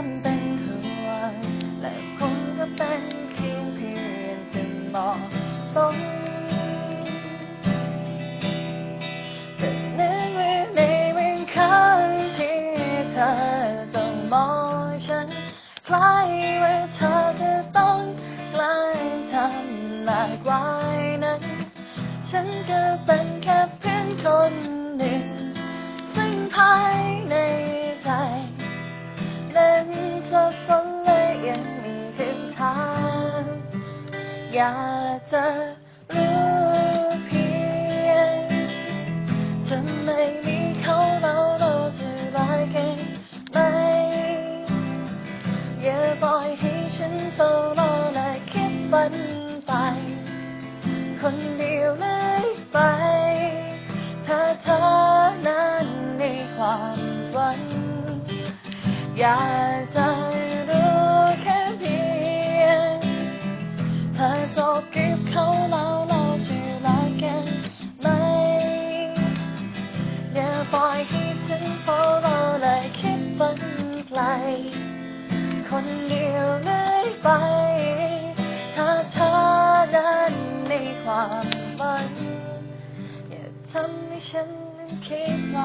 ความเป็นห่วง และคงจะเป็นเพียงเพียงจะเหมาะสมแต่เนื่องไว้ในบางครั้งที่เธอต้องมองฉันคล้ายว่าเธอจะต้องกลายทำหลากวายนั้น ฉันก็เป็นแค่ อยากจะรู้เพียงจะไม่มีเขาเราเราจะรักกันไหมอย่าปล่อยให้ฉันเฝ้ารอและคิดฝันไป คนเดียวเลยไป ถ้าเธอนั้นมีความหวังอยากจะ บกับเขาแล้วเราจะรักกันไหมอย่าปล่อยให้ฉันเฝ้ารอและคิดฝันไกล คนเดียวเลยไปถ้าเธอนั้นมีความฝันอย่าทำให้ฉันคิดไป